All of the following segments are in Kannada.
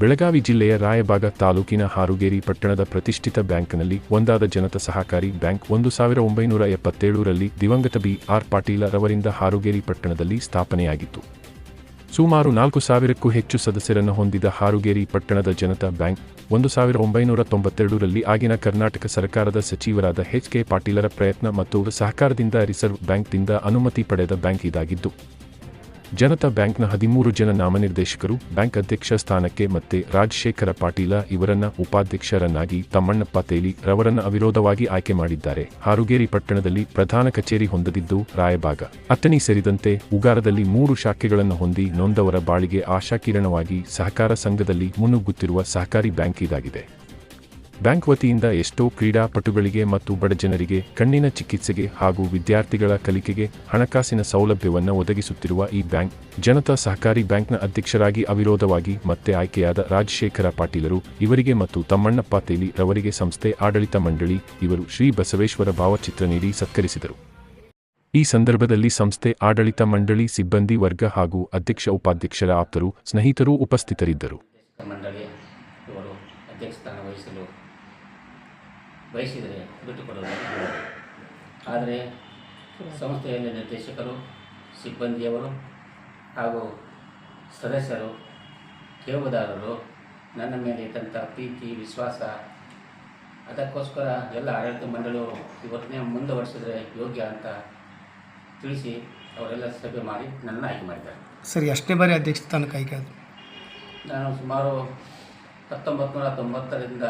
ಬೆಳಗಾವಿ ಜಿಲ್ಲೆಯ ರಾಯಬಾಗ ತಾಲೂಕಿನ ಹಾರುಗೇರಿ ಪಟ್ಟಣದ ಪ್ರತಿಷ್ಠಿತ ಬ್ಯಾಂಕ್ನಲ್ಲಿ ಒಂದಾದ ಜನತಾ ಸಹಕಾರಿ ಬ್ಯಾಂಕ್ ಒಂದು ಸಾವಿರ ಒಂಬೈನೂರ ಎಪ್ಪತ್ತೇಳರಲ್ಲಿ ದಿವಂಗತ ಬಿ ಆರ್ ಪಾಟೀಲ ರವರಿಂದ ಹಾರುಗೇರಿ ಪಟ್ಟಣದಲ್ಲಿ ಸ್ಥಾಪನೆಯಾಗಿತ್ತು. ಸುಮಾರು ನಾಲ್ಕು ಸಾವಿರಕ್ಕೂ ಹೆಚ್ಚು ಸದಸ್ಯರನ್ನು ಹೊಂದಿದ ಹಾರುಗೇರಿ ಪಟ್ಟಣದ ಜನತಾ ಬ್ಯಾಂಕ್ ಒಂದು ಸಾವಿರ ಒಂಬೈನೂರ ತೊಂಬತ್ತೆರಡರಲ್ಲಿ ಆಗಿನ ಕರ್ನಾಟಕ ಸರ್ಕಾರದ ಸಚಿವರಾದ ಎಚ್ ಕೆ ಪಾಟೀಲರ ಪ್ರಯತ್ನ ಮತ್ತು ಸಹಕಾರದಿಂದ ರಿಸರ್ವ್ ಬ್ಯಾಂಕ್ದಿಂದ ಅನುಮತಿ ಪಡೆದ ಬ್ಯಾಂಕ್ ಇದಾಗಿದ್ದು ಜನತಾ ಬ್ಯಾಂಕ್ನ ಹದಿಮೂರು ಜನ ನಾಮನಿರ್ದೇಶಕರು, ಬ್ಯಾಂಕ್ ಅಧ್ಯಕ್ಷ ಸ್ಥಾನಕ್ಕೆ ಮತ್ತೆ ರಾಜಶೇಖರ ಪಾಟೀಲ ಇವರನ್ನ ಉಪಾಧ್ಯಕ್ಷರನ್ನಾಗಿ ತಮ್ಮಣ್ಣಪ್ಪ ತೇಲಿ ರವರನ್ನ ಅವಿರೋಧವಾಗಿ ಆಯ್ಕೆ ಮಾಡಿದ್ದಾರೆ. ಹಾರುಗೇರಿ ಪಟ್ಟಣದಲ್ಲಿ ಪ್ರಧಾನ ಕಚೇರಿ ಹೊಂದದಿದ್ದು ರಾಯಬಾಗ ಅತ್ತಣಿ ಸೇರಿದಂತೆ ಉಗಾರದಲ್ಲಿ ಮೂರು ಶಾಖೆಗಳನ್ನು ಹೊಂದಿ ನೊಂದವರ ಬಾಳಿಗೆ ಆಶಾಕಿರಣವಾಗಿ ಸಹಕಾರ ಸಂಘದಲ್ಲಿ ಮುನ್ನುಗ್ಗುತ್ತಿರುವ ಸಹಕಾರಿ ಬ್ಯಾಂಕ್ ಇದಾಗಿದೆ. ಬ್ಯಾಂಕ್ ವತಿಯಿಂದ ಎಷ್ಟೋ ಕ್ರೀಡಾಪಟುಗಳಿಗೆ ಮತ್ತು ಬಡಜನರಿಗೆ ಕಣ್ಣಿನ ಚಿಕಿತ್ಸೆಗೆ ಹಾಗೂ ವಿದ್ಯಾರ್ಥಿಗಳ ಕಲಿಕೆಗೆ ಹಣಕಾಸಿನ ಸೌಲಭ್ಯವನ್ನು ಒದಗಿಸುತ್ತಿರುವ ಈ ಬ್ಯಾಂಕ್, ಜನತಾ ಸಹಕಾರಿ ಬ್ಯಾಂಕ್ನ ಅಧ್ಯಕ್ಷರಾಗಿ ಅವಿರೋಧವಾಗಿ ಮತ್ತೆ ಆಯ್ಕೆಯಾದ ರಾಜಶೇಖರ ಪಾಟೀಲರು ಇವರಿಗೆ ಮತ್ತು ತಮ್ಮಣ್ಣಪ್ಪ ತೇಲಿ ರವರಿಗೆ ಸಂಸ್ಥೆ ಆಡಳಿತ ಮಂಡಳಿ, ಇವರು ಶ್ರೀ ಬಸವೇಶ್ವರ ಭಾವಚಿತ್ರ ನೀಡಿ ಸತ್ಕರಿಸಿದರು. ಈ ಸಂದರ್ಭದಲ್ಲಿ ಸಂಸ್ಥೆ ಆಡಳಿತ ಮಂಡಳಿ ಸಿಬ್ಬಂದಿ ವರ್ಗ ಹಾಗೂ ಅಧ್ಯಕ್ಷ ಉಪಾಧ್ಯಕ್ಷರ ಆಪ್ತರು, ಸ್ನೇಹಿತರು ಉಪಸ್ಥಿತರಿದ್ದರು ಮಂಡಳಿ ಇವರು ಅಧ್ಯಕ್ಷ ಸ್ಥಾನ ವಹಿಸಲು ಬಯಸಿದರೆ ಬಿಟ್ಟುಕೊಡೋದು. ಆದರೆ ಸಂಸ್ಥೆಯಲ್ಲಿ ನಿರ್ದೇಶಕರು ಸಿಬ್ಬಂದಿಯವರು ಹಾಗೂ ಸದಸ್ಯರು ಕೇಳುವುದಾರರು ನನ್ನ ಮೇಲೆ ಇದ್ದಂಥ ಪ್ರೀತಿ ವಿಶ್ವಾಸ ಅದಕ್ಕೋಸ್ಕರ ಎಲ್ಲ ಆಡಳಿತ ಮಂಡಳಿಯವರು ಇವತ್ತನೇ ಮುಂದುವರೆಸಿದರೆ ಯೋಗ್ಯ ಅಂತ ತಿಳಿಸಿ ಅವರೆಲ್ಲ ಸಭೆ ಮಾಡಿ ನನ್ನ ಆಯ್ಕೆ ಮಾಡಿದ್ದಾರೆ ಸರಿ ಅಷ್ಟೇ ಬಾರಿ ಅಧ್ಯಕ್ಷ ತನಕ ಆಯ್ಕೆ ನಾನು ಸುಮಾರು ಹತ್ತೊಂಬತ್ತು ನೂರ ತೊಂಬತ್ತರಿಂದ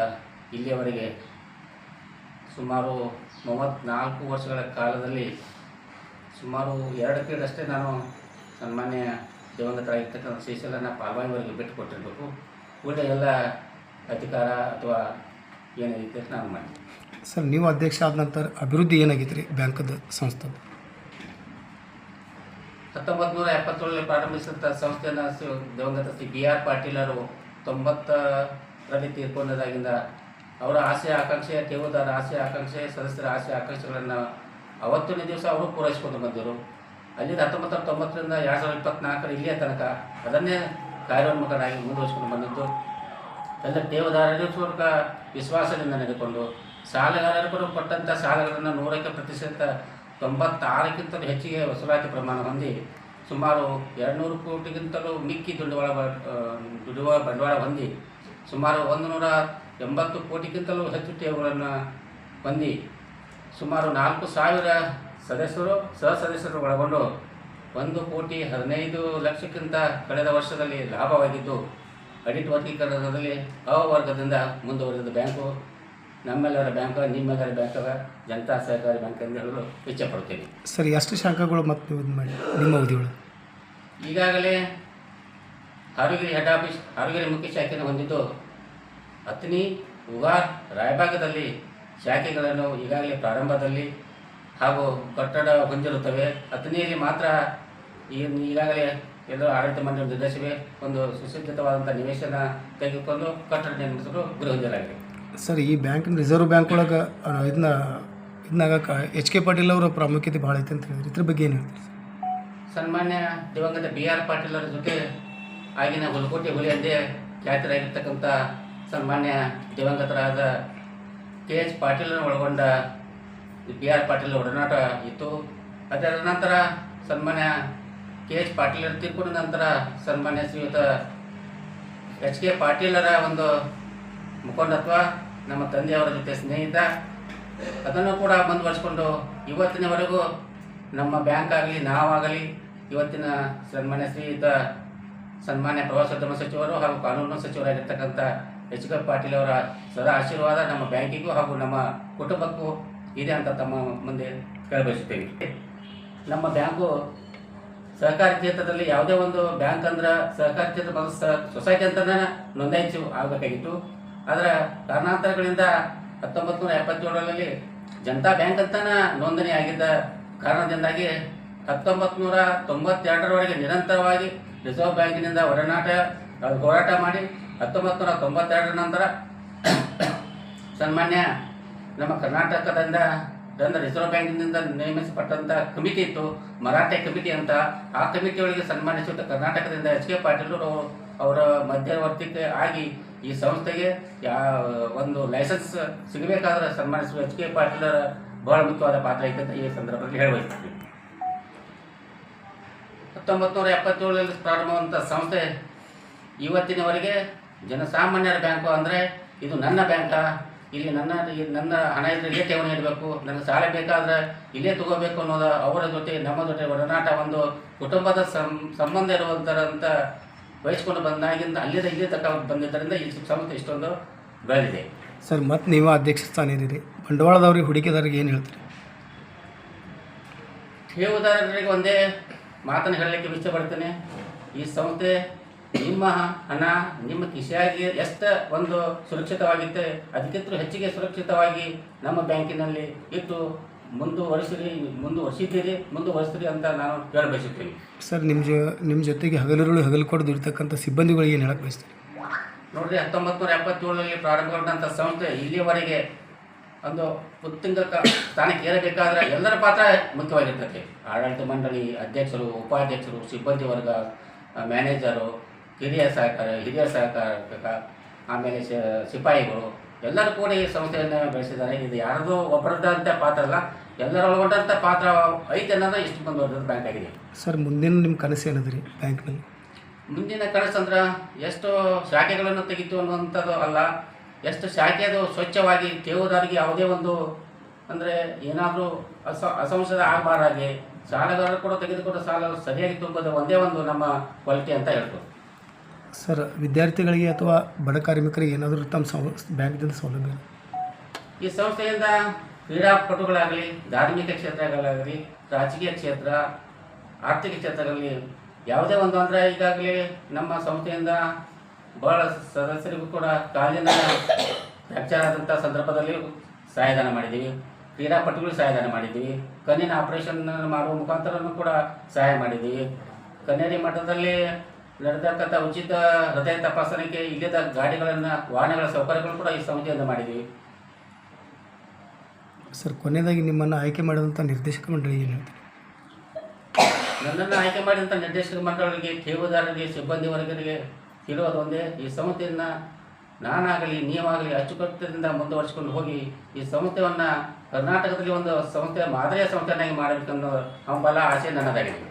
ಇಲ್ಲಿಯವರೆಗೆ ಸುಮಾರು ಮೂವತ್ತ್ನಾಲ್ಕು ವರ್ಷಗಳ ಕಾಲದಲ್ಲಿ ಸುಮಾರು ಎರಡು ಪೀರಿಯಡ್ ಅಷ್ಟೇ ನಾನು ಸನ್ಮಾನ್ಯ ದಿವಂಗತರಾಗಿರ್ತಕ್ಕಂಥ ಶ್ರೀಶೈಲನ ಪಾಲ್ವಾಯಿವರೆಗೆ ಬಿಟ್ಟು ಕೊಟ್ಟಿರಬೇಕು. ಉಳಿದ ಎಲ್ಲ ಅಧಿಕಾರ ಅಥವಾ ಏನಾಗಿತ್ತು ನಾನು ಮಾಡಿದೆ. ಸರ್ ನೀವು ಅಧ್ಯಕ್ಷ ಆದ ನಂತರ ಅಭಿವೃದ್ಧಿ ಏನಾಗಿತ್ತು ರೀ ಬ್ಯಾಂಕದ ಸಂಸ್ಥೆ ಹತ್ತೊಂಬತ್ತು ನೂರ ಎಪ್ಪತ್ತೇಳರಲ್ಲಿ ಪ್ರಾರಂಭಿಸಿದಂಥ ಸಂಸ್ಥೆಯನ್ನು ದಿವಂಗತ ಶ್ರೀ ಬಿ ಆರ್ ಪಾಟೀಲರು ತೊಂಬತ್ತರಲ್ಲಿ ತೀರ್ಕೊಂಡದಾಗಿಂದ ಅವರ ಆಸೆ, ಆಕಾಂಕ್ಷೆ ಠೇವುದಾರ ಆಸೆ, ಆಕಾಂಕ್ಷೆ, ಸದಸ್ಯರ ಆಸೆ, ಆಕಾಂಕ್ಷೆಗಳನ್ನು ಅವತ್ತಿನ ದಿವಸ ಅವರು ಪೂರೈಸಿಕೊಂಡು ಬಂದರು ಅಲ್ಲಿಂದ ಹತ್ತೊಂಬತ್ತು ತೊಂಬತ್ತರಿಂದ ಎರಡು ಸಾವಿರದ ಇಪ್ಪತ್ನಾಲ್ಕರ ಇಲ್ಲಿಯ ತನಕ ಅದನ್ನೇ ಕಾರ್ಯೋನ್ಮುಖನಾಗಿ ಮುಂದುವರಿಸಿಕೊಂಡು ಬಂದಿದ್ದು. ಎಲ್ಲ ಠೇವುದಾರರು ಮೂಲಕ ವಿಶ್ವಾಸದಿಂದ ನಡೆದುಕೊಂಡು ಸಾಲಗಾರರಿಬ್ಬರು ಕೊಟ್ಟಂಥ ಸಾಲಗಳನ್ನು ನೂರಕ್ಕೆ ಪ್ರತಿಶತ ತೊಂಬತ್ತಾರಕ್ಕಿಂತಲೂ ಹೆಚ್ಚಿಗೆ ವಸೂಲಾತಿ ಪ್ರಮಾಣ ಹೊಂದಿ ಸುಮಾರು ಎರಡುನೂರು ಕೋಟಿಗಿಂತಲೂ ಮಿಕ್ಕಿ ದುಡ್ಡುಗಳ ದುಡುವ ಬಂಡವಾಳ ಹೊಂದಿ ಸುಮಾರು ಒಂದು ನೂರ ಎಂಬತ್ತು ಕೋಟಿಗಿಂತಲೂ ಹೆಚ್ಚು ಠೇವುಗಳನ್ನು ಹೊಂದಿ ಸುಮಾರು ನಾಲ್ಕು ಸಾವಿರ ಸದಸ್ಯರು ಸಹ ಸದಸ್ಯರು ಒಳಗೊಂಡು ಒಂದು ಕೋಟಿ ಹದಿನೈದು ಲಕ್ಷಕ್ಕಿಂತ ಕಳೆದ ವರ್ಷದಲ್ಲಿ ಲಾಭವಾಗಿದ್ದು ಅಡಿಟ್ ವರ್ಗೀಕರಣದಲ್ಲಿ ವರ್ಗದಿಂದ ಮುಂದುವರೆದ ಬ್ಯಾಂಕು. ನಮ್ಮೆಲ್ಲರ ಬ್ಯಾಂಕ್ ನಿಮ್ಮೆಲ್ಲರ ಬ್ಯಾಂಕ್ ಜನತಾ ಸಹಕಾರಿ ಬ್ಯಾಂಕ್ ಎಂದು ಹೇಳಲು ಇಚ್ಛೆಪಡುತ್ತೇನೆ ಸರ್ ಎಷ್ಟು ಶಾಖೆಗಳು ಮತ್ತು ಮಾಡಿ ನಿಮ್ಮ ಅವಧಿಗಳು ಈಗಾಗಲೇ ಹಾರುಗಿರಿ ಹೆಡ್ ಆಫೀಸ್ ಹಾರುಗಿರಿ ಮುಖ್ಯ ಶಾಖೆಯನ್ನು ಹೊಂದಿದ್ದು ಅತ್ನಿ ಉಗಾರ್ ರಾಯಭಾಗದಲ್ಲಿ ಶಾಖೆಗಳನ್ನು ಈಗಾಗಲೇ ಪ್ರಾರಂಭದಲ್ಲಿ ಹಾಗೂ ಕಟ್ಟಡ ಹೊಂದಿರುತ್ತವೆ. ಅತ್ನಿಯಲ್ಲಿ ಮಾತ್ರ ಈಗಾಗಲೇ ಎಲ್ಲರೂ ಆಡಳಿತ ಮಂಡಳಿ ನಿರ್ದೇಶಿವೆ ಒಂದು ಸುಸಜ್ಜಿತವಾದಂಥ ನಿವೇಶನ ತೆಗೆದುಕೊಂಡು ಕಟ್ಟಡ ನಿರ್ಮಿಸಲು ಗುರಿ ಹೊಂದಲಾಗಿದೆ ಸರ್ ಈ ಬ್ಯಾಂಕ್ ರಿಸರ್ವ್ ಬ್ಯಾಂಕ್ ಒಳಗೆ ಇದನ್ನ ಇದನ್ನಾಗ ಎಚ್ ಕೆ ಪಾಟೀಲ್ ಅವರ ಪ್ರಾಮುಖ್ಯತೆ ಭಾಳ ಐತೆ ಅಂತ ಹೇಳಿದ್ರೆ. ಇದ್ರ ಬಗ್ಗೆ ಏನು ಹೇಳ್ತೀರಿ ಸನ್ಮಾನ್ಯ ದಿವಂಗತ ಬಿ ಆರ್ ಪಾಟೀಲ್ ಅವರ ಜೊತೆ ಆಗಿನ ಹುಲಕೋಟೆ ಹುಲಿ ಅಂದೇ ಖ್ಯಾತರಾಗಿರ್ತಕ್ಕಂಥ ಸನ್ಮಾನ್ಯ ದಿವಂಗತರಾದ ಕೆ ಎಚ್ ಪಾಟೀಲನ್ನು ಒಳಗೊಂಡ ಬಿ ಆರ್ ಪಾಟೀಲ್ ಒಡನಾಟ ಇತ್ತು. ಅದರ ನಂತರ ಸನ್ಮಾನ್ಯ ಕೆ ಎಚ್ ಪಾಟೀಲರ ತೀರ್ಪಿನ ನಂತರ ಸನ್ಮಾನ್ಯ ಶ್ರೀಯುತ ಎಚ್ ಕೆ ಪಾಟೀಲರ ಒಂದು ಮುಖಂಡತ್ವ, ನಮ್ಮ ತಂದೆಯವರ ಜೊತೆ ಸ್ನೇಹಿತ. ಅದನ್ನು ಕೂಡ ಮುಂದುವರಿಸಿಕೊಂಡು ಇವತ್ತಿನವರೆಗೂ ನಮ್ಮ ಬ್ಯಾಂಕ್ ಆಗಲಿ, ನಾವಾಗಲಿ ಇವತ್ತಿನ ಸನ್ಮಾನ್ಯ ಶ್ರೀಯುತ, ಸನ್ಮಾನ್ಯ ಪ್ರವಾಸೋದ್ಯಮ ಸಚಿವರು ಹಾಗೂ ಕಾನೂನು ಸಚಿವರಾಗಿರ್ತಕ್ಕಂಥ ಎಚ್ ಕೆ ಪಾಟೀಲ್ ಅವರ ಸದಾ ಆಶೀರ್ವಾದ ನಮ್ಮ ಬ್ಯಾಂಕಿಗೂ ಹಾಗೂ ನಮ್ಮ ಕುಟುಂಬಕ್ಕೂ ಇದೆ ಅಂತ ತಮ್ಮ ಮುಂದೆ ಕೇಳಬಯಸುತ್ತೇವೆ. ನಮ್ಮ ಬ್ಯಾಂಕು ಸಹಕಾರ ಕ್ಷೇತ್ರದಲ್ಲಿ ಯಾವುದೇ ಒಂದು ಬ್ಯಾಂಕ್ ಅಂದ್ರೆ ಸಹಕಾರ ಕ್ಷೇತ್ರ ಸೊಸೈಟಿ ಅಂತ ನೋಂದಾಯಿಸಿ ಆಗಬೇಕಾಗಿತ್ತು. ಅದರ ಕಾರಣಾಂತರಗಳಿಂದ ಹತ್ತೊಂಬತ್ತು ನೂರ ಎಪ್ಪತ್ತೇಳರಲ್ಲಿ ಜನತಾ ಬ್ಯಾಂಕ್ ಅಂತ ನೋಂದಣಿ ಆಗಿದ್ದ ಕಾರಣದಿಂದಾಗಿ ಹತ್ತೊಂಬತ್ತು ನೂರ ತೊಂಬತ್ತೆರಡರವರೆಗೆ ನಿರಂತರವಾಗಿ ರಿಸರ್ವ್ ಬ್ಯಾಂಕಿನಿಂದ ಒಡನಾಟ ಹೋರಾಟ ಮಾಡಿ ಹತ್ತೊಂಬತ್ತು ನೂರ ತೊಂಬತ್ತೆರಡರ ನಂತರ ಸನ್ಮಾನ್ಯ ನಮ್ಮ ಕರ್ನಾಟಕದಿಂದ ದಂದ ರಿಸರ್ವ್ ಬ್ಯಾಂಕಿನಿಂದ ನೇಮಿಸಲ್ಪಟ್ಟಂಥ ಕಮಿಟಿ ಇತ್ತು, ಮರಾಠೆ ಕಮಿಟಿ ಅಂತ. ಆ ಕಮಿಟಿಯೊಳಗೆ ಸನ್ಮಾನಿಸಿದ ಕರ್ನಾಟಕದಿಂದ ಎಚ್ ಕೆ ಪಾಟೀಲ್ ಅವರು ಮಧ್ಯವರ್ತಿಕೆ ಆಗಿ ಈ ಸಂಸ್ಥೆಗೆ ಯಾ, ಒಂದು ಲೈಸೆನ್ಸ್ ಸಿಗಬೇಕಾದ್ರೆ ಸನ್ಮಾನಿಸುವ ಎಚ್ ಕೆ ಪಾಟೀಲರ ಬಹಳ ಮುಖ್ಯವಾದ ಪಾತ್ರ ಐತೆ ಅಂತ ಈ ಸಂದರ್ಭದಲ್ಲಿ ಹೇಳಬಯಸ್ತೀವಿ ಹತ್ತೊಂಬತ್ತು ನೂರ ಎಪ್ಪತ್ತೇಳರಲ್ಲಿ ಪ್ರಾರಂಭವಾದಂಥ ಸಂಸ್ಥೆ ಇವತ್ತಿನವರೆಗೆ ಜನಸಾಮಾನ್ಯರ ಬ್ಯಾಂಕು ಅಂದರೆ ಇದು ನನ್ನ ಬ್ಯಾಂಕಾ? ಇಲ್ಲಿ ನನ್ನ ನನ್ನ ಹಣ ಇದ್ರೆ ಇಲ್ಲೇ ಠೇವಣಿ ಇಡಬೇಕು ನನ್ನ ಸಾಲ ಬೇಕಾದ್ರೆ ಇಲ್ಲೇ ತಗೋಬೇಕು ಅನ್ನೋದು ಅವರ ಜೊತೆ ನಮ್ಮ ಜೊತೆ ಒಡನಾಟ ಒಂದು ಕುಟುಂಬದ ಸಂ ಸಂಬಂಧ ಇರುವಂಥ ವಹಿಸ್ಕೊಂಡು ಬಂದಾಗಿಂದ ಅಲ್ಲಿಂದ ಇಲ್ಲಿ ತಕ್ಕ ಬಂದಿದ್ದರಿಂದ ಈ ಸಂಸ್ಥೆ ಇಷ್ಟೊಂದು ಬೆಳೆದಿದೆ. ಸರ್ ಮತ್ತು ನೀವು ಅಧ್ಯಕ್ಷ ಸ್ಥಾನ ಇದ್ದೀರಿ. ಬಂಡವಾಳದವ್ರಿಗೆ ಹೂಡಿಕೆದಾರರಿಗೆ ಏನು ಹೇಳ್ತೀರಿ? ಠೇವುದಾರರಿಗೆ ಒಂದೇ ಮಾತನ್ನು ಹೇಳಲಿಕ್ಕೆ ಇಷ್ಟಪಡ್ತೇನೆ. ಈ ಸಂಸ್ಥೆ ನಿಮ್ಮ ಹಣ ನಿಮ್ಮ ಕಿಸೆಯಾಗಿ ಎಷ್ಟು ಒಂದು ಸುರಕ್ಷಿತವಾಗಿತ್ತೆ ಅದಕ್ಕಿಂತ ಹೆಚ್ಚಿಗೆ ಸುರಕ್ಷಿತವಾಗಿ ನಮ್ಮ ಬ್ಯಾಂಕಿನಲ್ಲಿ ಇಟ್ಟು ಮುಂದುವರಿಸಿರಿ ಮುಂದುವರಿಸಿದ್ದೀರಿ ಮುಂದುವರಿಸಿರಿ ಅಂತ ನಾನು ಹೇಳ ಬಯಸುತ್ತೇನೆ. ಸರ್ ನಿಮ್ಮ ಜೊ ನಿಮ್ಮ ಜೊತೆಗೆ ಹಗಲುಗಳು ಹಗಲು ಕೊಡದು ಇರ್ತಕ್ಕಂಥ ಸಿಬ್ಬಂದಿಗಳಿಗೆ ಏನು ಹೇಳಕ್ಕೆ ಬಯಸ್ತೀನಿ ನೋಡಿರಿ ಹತ್ತೊಂಬತ್ತು ನೂರ ಎಪ್ಪತ್ತೇಳರಲ್ಲಿ ಪ್ರಾರಂಭಗೊಂಡಂಥ ಸಂಸ್ಥೆ ಇಲ್ಲಿಯವರೆಗೆ ಒಂದು ಉತ್ತುಂಗ ಸ್ಥಾನಕ್ಕೆ ಏರಬೇಕಾದ್ರೆ ಎಲ್ಲರ ಪಾತ್ರ ಮುಖ್ಯವಾಗಿರ್ತದೆ ಆಡಳಿತ ಮಂಡಳಿ ಅಧ್ಯಕ್ಷರು ಉಪಾಧ್ಯಕ್ಷರು ಸಿಬ್ಬಂದಿ ವರ್ಗ ಮ್ಯಾನೇಜರು ಹಿರಿಯ ಸಹಕಾರ ಹಿರಿಯ ಸಹಕಾರ ಆಮೇಲೆ ಸಿಪಾಯಿಗಳು. ಎಲ್ಲರೂ ಕೂಡ ಈ ಸಂಸ್ಥೆಯನ್ನು ಬೆಳೆಸಿದ್ದಾರೆ. ಇದು ಯಾರದೋ ಒಬ್ಬರದ್ದಂಥ ಪಾತ್ರ ಅಲ್ಲ. ಎಲ್ಲರ ಒಳಗೊಂಡಂಥ ಪಾತ್ರ ಐತೆ ಅನ್ನೋದು ಇಷ್ಟು ಮುಂದುವರೆದ ಬ್ಯಾಂಕ್ ಆಗಿದೆ. ಸರ್ ಮುಂದಿನ ನಿಮ್ಮ ಕನಸು ಏನದ್ರಿ ಬ್ಯಾಂಕ್ನಲ್ಲಿ? ಮುಂದಿನ ಅಂದ್ರೆ ಎಷ್ಟು ಶಾಖೆಗಳನ್ನು ತೆಗಿತು ಅನ್ನುವಂಥದ್ದು ಅಲ್ಲ. ಎಷ್ಟು ಶಾಖೆ ಅದು ಸ್ವಚ್ಛವಾಗಿ ಕೇಳುವುದಾರಿಗೆ ಯಾವುದೇ ಒಂದು ಅಂದರೆ ಏನಾದರೂ ಅಸ ಅಸಂಶದ ಆಗಬಾರಾಗಿ ಸಾಲಗಾರರು ಕೂಡ ತೆಗೆದುಕೊಂಡ ಸಾಲ ಸರಿಯಾಗಿ ತುಂಬೋದು ಒಂದೇ ಒಂದು ನಮ್ಮ ಕ್ವಾಲಿಟಿ ಅಂತ ಹೇಳ್ಬೋದು. ಸರ್, ವಿದ್ಯಾರ್ಥಿಗಳಿಗೆ ಅಥವಾ ಬಡ ಕಾರ್ಮಿಕರಿಗೆ ಏನಾದರೂ ತಮ್ಮ ಸೌ ಬ್ಯಾಂಕ್ದಿಂದ ಸೌಲಭ್ಯ? ಈ ಸಂಸ್ಥೆಯಿಂದ ಕ್ರೀಡಾಪಟುಗಳಾಗಲಿ, ಧಾರ್ಮಿಕ ಕ್ಷೇತ್ರಗಳಾಗಲಿ, ರಾಜಕೀಯ ಕ್ಷೇತ್ರ, ಆರ್ಥಿಕ ಕ್ಷೇತ್ರಗಳಲ್ಲಿ ಯಾವುದೇ ಒಂದು ಅಂದರೆ ಈಗಾಗಲೇ ನಮ್ಮ ಸಂಸ್ಥೆಯಿಂದ ಬಹಳ ಸದಸ್ಯರಿಗೂ ಕೂಡ ಕಾಲಿನ ಫ್ರ್ಯಾಕ್ಚರ್ ಆದಂಥ ಸಂದರ್ಭದಲ್ಲಿ ಸಹಾಯಧಾನ ಮಾಡಿದ್ದೀವಿ. ಕ್ರೀಡಾಪಟುಗಳು ಸಹಾಯಧಾನ ಮಾಡಿದ್ದೀವಿ. ಕಣ್ಣಿನ ಆಪರೇಷನ್ ಮಾಡುವ ಮುಖಾಂತರನೂ ಕೂಡ ಸಹಾಯ ಮಾಡಿದ್ದೀವಿ. ಕನ್ನೇರಿ ಮಠದಲ್ಲಿ ನಡೆದಕ್ಕಂಥ ಉಚಿತ ಹೃದಯ ತಪಾಸಣೆಗೆ ಇಲ್ಲದ ಗಾಡಿಗಳನ್ನು ವಾಹನಗಳ ಸೌಕರ್ಯಗಳು ಕೂಡ ಈ ಸಂಸ್ಥೆಯಿಂದ ಮಾಡಿದ್ದೀವಿ ಸರ್ ಕೊನೆಯದಾಗಿ ನಿಮ್ಮನ್ನು ಆಯ್ಕೆ ಮಾಡಿದಂಥ ನಿರ್ದೇಶಕ ಮಂಡಳಿ ಏನು ಹೇಳ್ತೀರಿ? ನನ್ನನ್ನು ಆಯ್ಕೆ ಮಾಡಿದಂಥ ನಿರ್ದೇಶಕ ಮಂಡಳಿಗೆ ಠೇವುದಾರರಿಗೆ ಸಿಬ್ಬಂದಿ ವರ್ಗರಿಗೆ ಇರೋದು ಒಂದೇ. ಈ ಸಂಸ್ಥೆಯನ್ನು ನಾನಾಗಲಿ ನೀವಾಗಲಿ ಅಚ್ಚುಕಟ್ಟದಿಂದ ಮುಂದುವರಿಸಿಕೊಂಡು ಹೋಗಿ ಈ ಸಂಸ್ಥೆಯನ್ನು ಕರ್ನಾಟಕದಲ್ಲಿ ಒಂದು ಸಂಸ್ಥೆ ಮಾದರಿಯ ಸಂಸ್ಥೆಯನ್ನಾಗಿ ಮಾಡಬೇಕನ್ನೋ ಹಂಬಲ ಆಸೆ ನನ್ನದಾಗಿದೆ.